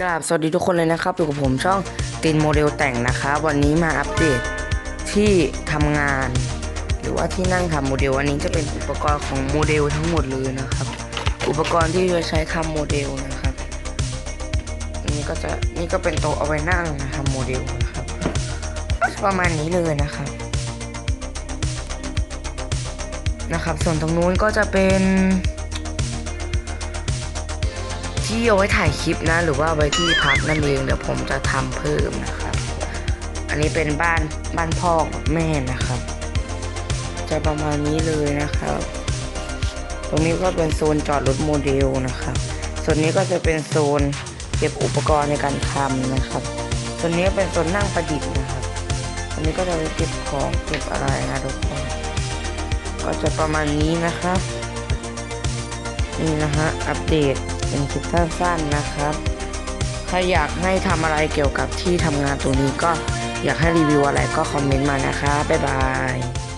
กราบสวัสดีทุกคนเลยนะครับอยู่กับผมช่องตินโมเดลแต่งนะคะวันนี้มาอัปเดตที่ทำงาน หรือว่าที่นั่งทำโมเดลอันนี้จะเป็นอุปกรณ์ของโมเดลทั้งหมดเลยนะครับ อุปกรณ์ที่จะใช้ทำโมเดลนะครับนนี้ก็จะนี่ก็เป็นโต๊ะเอาไว้นั่งทำโมเดลนะครับประมาณนี้เลยนะครับนะครับ ส่วนตรงนู้นก็จะเป็น ที่เอาไว้ถ่ายคลิปนะ หรือว่าไว้ที่พักนั่นเองเดี๋ยวผมจะทำเพิ่มนะครับ อันนี้เป็นบ้านบ้านพ่อกับแม่นะครับ จะประมาณนี้เลยนะครับ ตรงนี้ก็เป็นโซนจอดรถโมเดลนะครับ ส่วนนี้ก็จะเป็นโซนเก็บอุปกรณ์ในการทำนะครับ ส่วนนี้เป็นโซนนั่งประดิษฐ์นะครับอันนี้ก็จะเก็บของเก็บอะไรนะทุกคนก็จะประมาณนี้นะครับนี่นะฮะอัปเดต เป็นคลิปสั้นๆนะครับใครอยากให้ทำอะไรเกี่ยวกับที่ทำงานตรงนี้ก็อยากให้รีวิวอะไรก็คอมเมนต์มานะคะ บ๊ายบาย